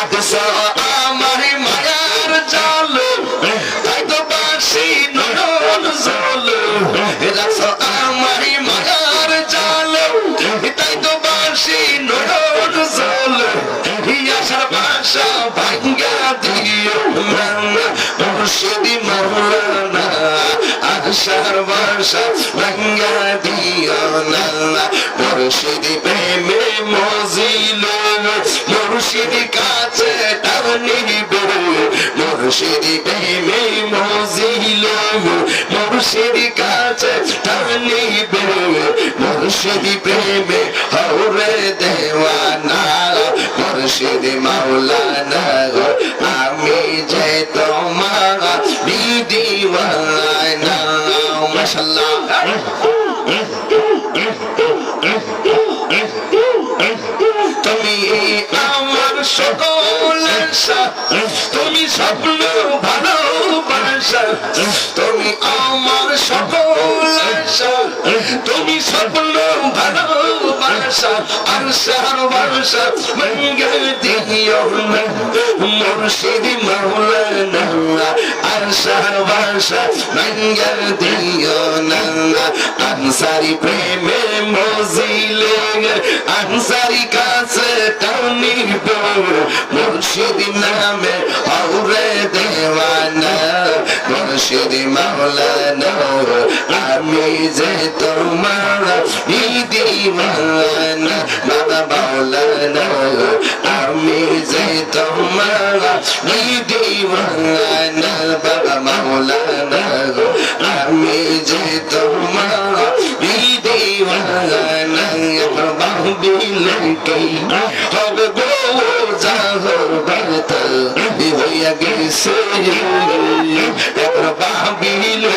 আমার মায়ার জাল। তাই তো বাসি নয়ন জল। রাস আমার মায়ার জাল। তাই তো বাসি নয়ন জল। আশার বাসা ভাঙ্গা দিও। মুর্শিদি মৌলানা, আশার বাসা ভাঙ্গা দিও। না মুর্শিদি প্রেমে মজিল মুর্শিদি টানিবে মুর্শিদি প্রেমে মজিল মুর্শিদি কাছে টানিবে মুর্শিদি প্রেমে হৌরে দেওয়ানা মুর্শিদি মাওলানা আমি যে তোমার দিদিওয়ানা মাশাআল্লাহ তুমি আমার সকল তুমি স্বপ্ন ভালোবাসা তুমি আমার আনসারি প্রেমে মজিলে আনসারি কাছে টানিব মুর্শিদ নামে হৌরে দেওয়ানা মুর্শিদ মাওলানা আমি যে তোমার দিদিওয়ানা বাবা মাওলানা আমি যে তোমার দিদিওয়ানা বাবা মাওলানা আমি যে তোমার বাবিলে হবে গো জাহর হইয়া গেছে। একর বাবিলে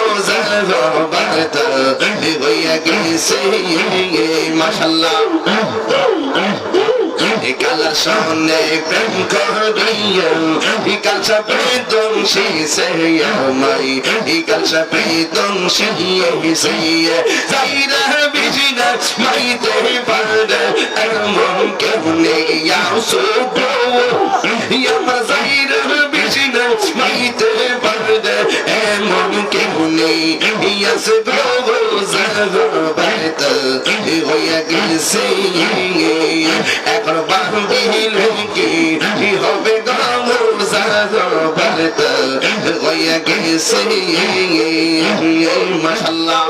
বার্তা হইয়া গেছে মাশাল্লাহ কালার সনে প্রেম করিয়া ইকাল সাপে দংশি মাইতে কেমনে ইয়াস গো জাগো বাইত হইয়া গেছে এখন বাহিল কি হবে গামর জাগর বারত হইয়া গেছে মাশাল্লাহ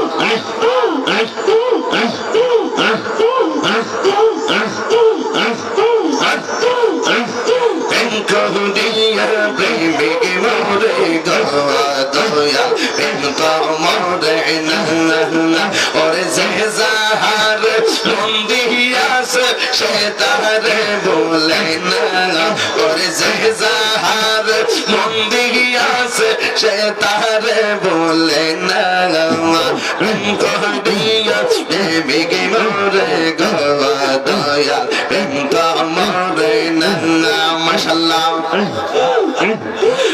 বলে না ওরে যে যাহার মন দিয়াস সে তারে বলে না কহুদিয়া প্রেমিক মোরে দয়া, প্রেম তো মোরে না না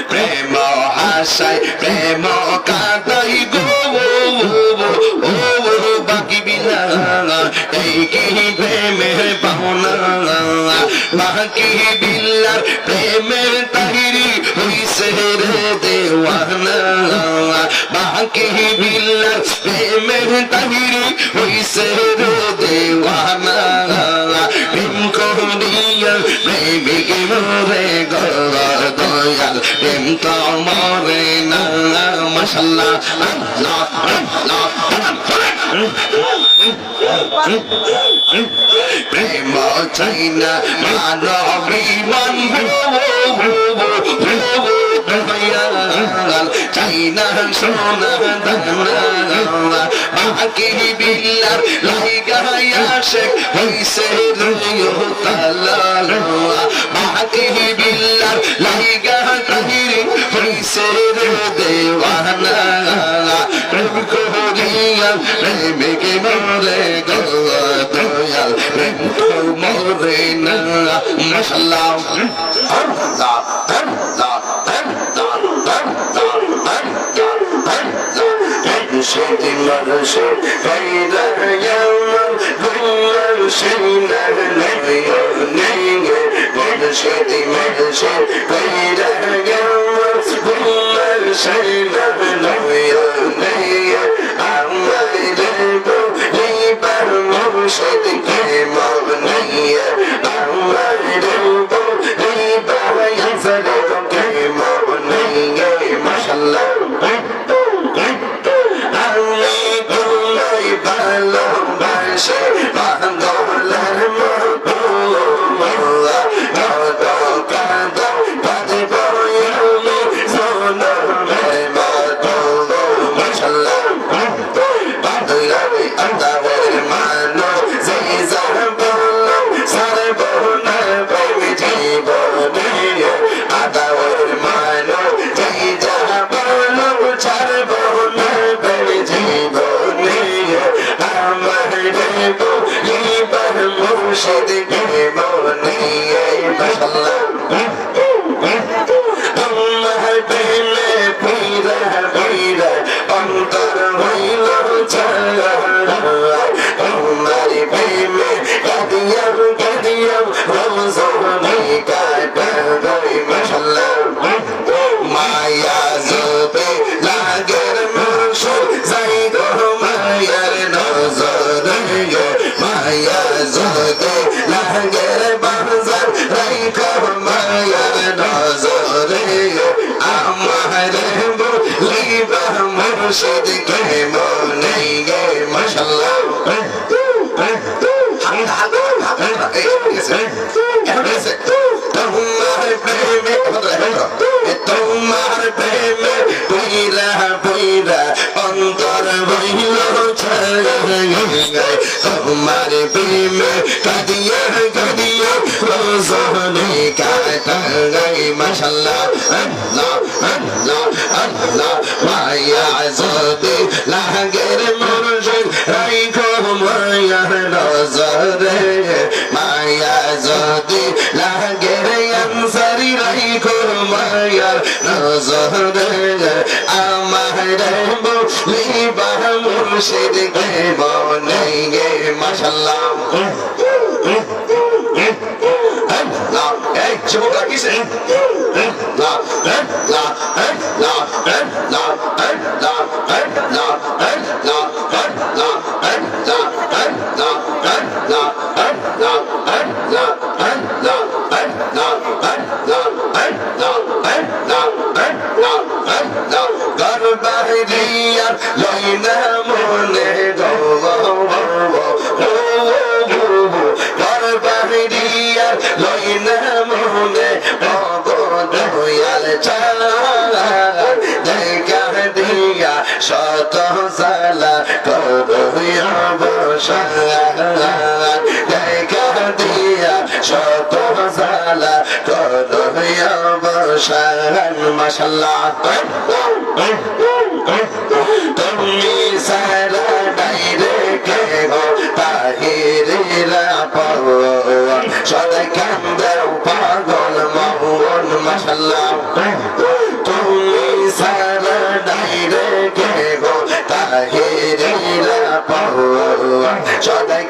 প্রেম হাসাই প্রেম কাদাই গো। বাকি বিল্লার প্রেমের তাহিরি হইছে রে দেওয়ানা বাকি বিল্লার প্রেমের তাহিরি হইছে রে দেওয়ানা প্রেম করিয়া প্রেমিক মোরে গর দয়াল। প্রেম তো মরে না, মশাল্লাহ আল্লাহ আল্লাহ। প্রেম চাইনা মানব বিমান চাইনা সোনা দানা বাকি বিল্লার লাইগায়া শেখ হইছে দুনিয়া তালা বাকি বিল্লার লাইগা তাহির দেওয়ানা দয়াল প্রেমিকে মরে গো দয়াল প্রেম তো মরে না মশলা ধর্মদা ধর্মদা ধর্মদা ধর্মদা ধর্মদা ধর্মদা সেটি মানুষে হাইদার ইয়ামান গুল্লার সিনার নবিয়া নেঙ্গে সেটি মানুষে হাইদার ইয়ামান গুল্লার সিনার নবিয়া মুর্শিদ কে মনিয়ে মাশাআল্লাহ মায়া জগো লাঙ্গের বাজার রাইখা মায়া নজরে আমার লিবা মুর্শিদ কে মনে গে মাশাআল্লাহ তোমার প্রেমে गए हमारे प्रेमे कदिया कदिया रोजाने का टंग गई माशाल्लाह अल्लाह अल्लाह अल्लाह মুর্শিদ কে মামনে গে মাশাল্লাহ না শত সালা করুয়া বসালা দিয়া শত সালা করুয়া বসালান মশাল্লা তুমি সারা ডাইরে কে গো তাহিরিলা পড় সদ কান্দা মাশাল্লাহ তুমি সারা ডাইরে কে গো তাহিরিরা পাও সদাই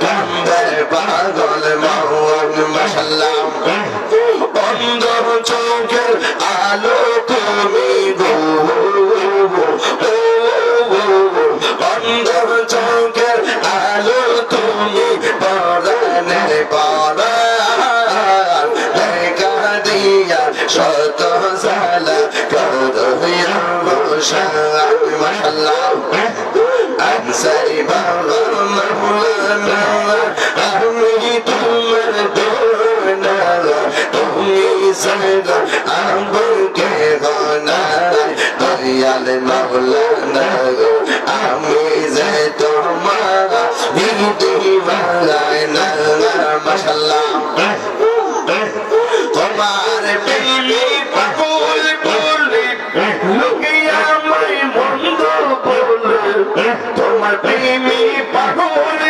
وصلى وسلم أنسى إمام مولانا أمي تمر دونا تمي سند أمبر كهانا ديال مولانا أمي زيت ما دي প্রেমী পাগল।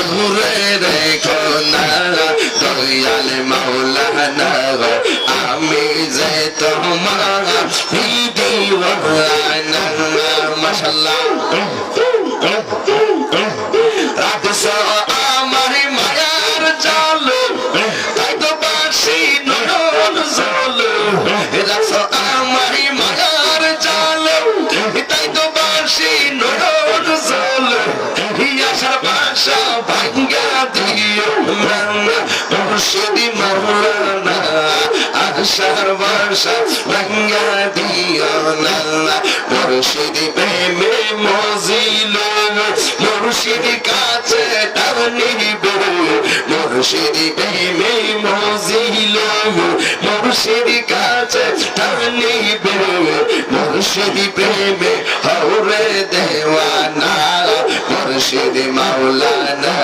দূরে রেখো না দয়াল মাওলানা আমি যে তোমার দিদি মাশাআল্লাহ মুর্শিদি প্রেমে মজিল মুর্শিদি কাছে টানিবে মুর্শিদি প্রেমে মজিল মুর্শিদি কাছে টানিবে মুর্শিদি প্রেমে হরে দেওয়ানা মুর্শিদি মাওলানা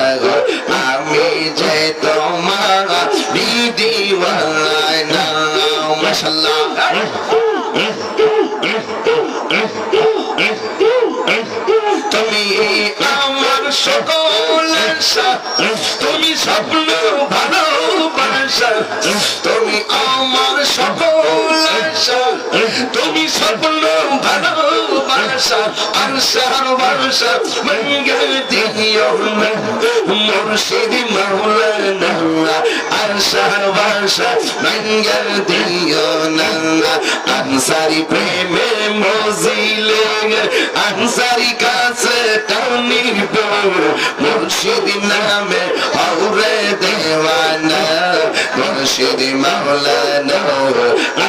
আমি যে তোমার দিদিওয়ানা মাশাআল্লাহ। তুমি আমার সকল তুমি স্বপ্ন ভালোবাসা তুমি আমার সকল আশা তুমি স্বপ্ন ভালোবাসা আশার বাসা মঙ্গল দিও মুর্শিদ মাওলানা আশার বাসা মঙ্গল দিও না। আনসারি প্রেমে মজিলে আনসারি কাছে টানিব মুর্শিদ নামে হৌরে দেওয়ানা, মুর্শিদ মাওলানা,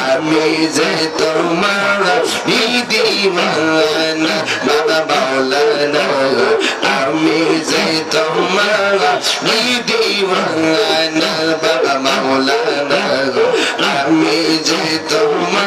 আমি যে তোমার দিদিওয়ানা বাবা মাওলানা, আমি যে তোমার দিদিওয়ানা বাবা মাওলানা, আমি যে তোমার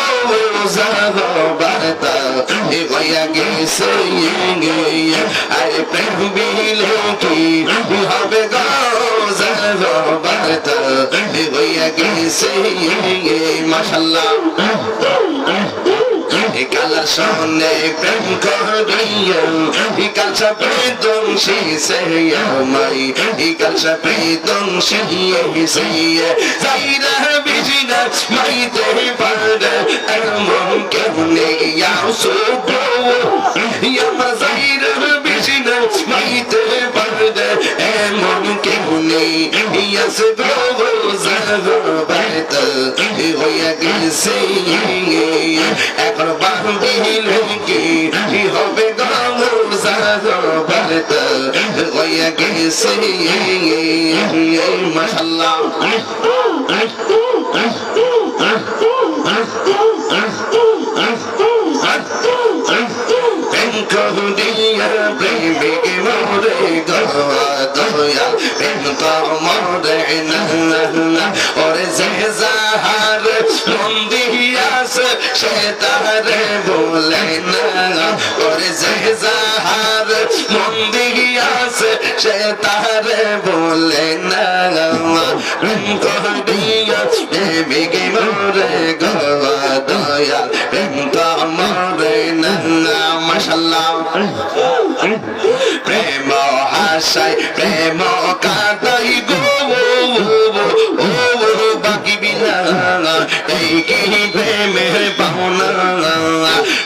বার্তা হইয়া গেছে আরে প্রেম বিল কি হবে গো বার্তা হইয়া গেছে মাশাল্লাহ কালার সনে প্রেম করিয়া কাল সাপে দংশি সে আমাই কাল সাপে দংশি সে যাইরা বিজিনা মাইতে ইয়াসো গো আমার যাইরা বিজিনা মাইতে পারে এমন কেমনে ইয়াসো গো জাগো বাইত হইয়া গেছে এখন বান্দিল কি হবে গামুজাগরবারত হইয়া গেছে মাশাল্লাহ কহুদিয়া প্রেমিক মোরে গয়া দয়া প্রেম তো মোরে না না ওরে যে যাহার দিয়াস সে তারে বলে না ওরে যে যাহার প্রেম তো মোরে না মাশাল্লাহ প্রেম আশায় প্রেম কাটাই গো।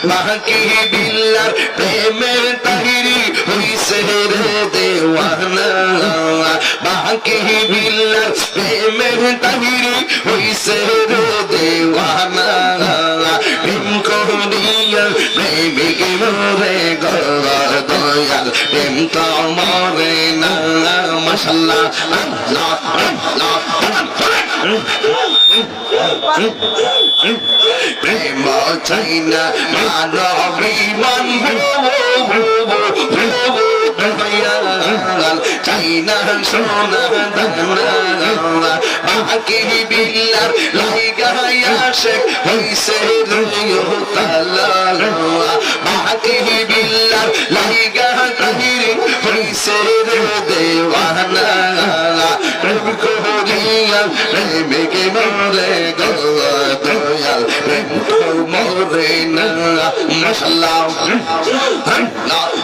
বাকি বিল্লার প্রেমের তাহিরি হইছে রে দেওয়ানা। বাকি বিল্লার প্রেমের তাহিরি হইছে রে দেওয়ানা। প্রেম করিয়া প্রেমিক মরে গর দয়াল, প্রেম তো মরে না। মশাল্লাহ আল্লাহ আল্লাহ। প্রেম চাই না মানবিমান চাই না সোনা বাকি বিল্লার লাইগায়া শেখ হইছে তালা বাকি বিল্লার লাইগা তাহিরি হইছে দেওয়ানা প্রেম করিয়া প্রেমিকে মরে দয়াল প্রেম তো মরে না। মশাল্লাহ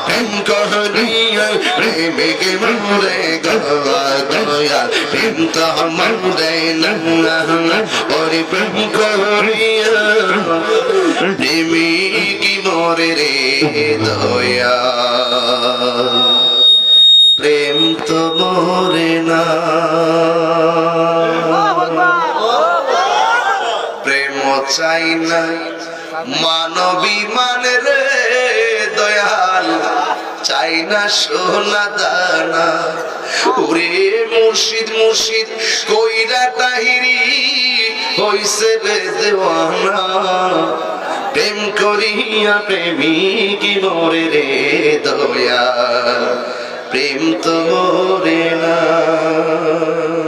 প্রেম করিয়া প্রেমিকে মরে দয়াল প্রেম তো মরে না। ওরে প্রেম করিয়া প্রেমিকি মরে রে দয়া চাই না। মানবী মানে রে দয়াল, চাই না সোনা দানা। ওরে মুর্শিদ মুর্শিদ, কইরা তাহিরি হইছে রে দেওয়ানা। প্রেম করিয়া প্রেমিক মরে রে দয়া প্রেম তো মরে না।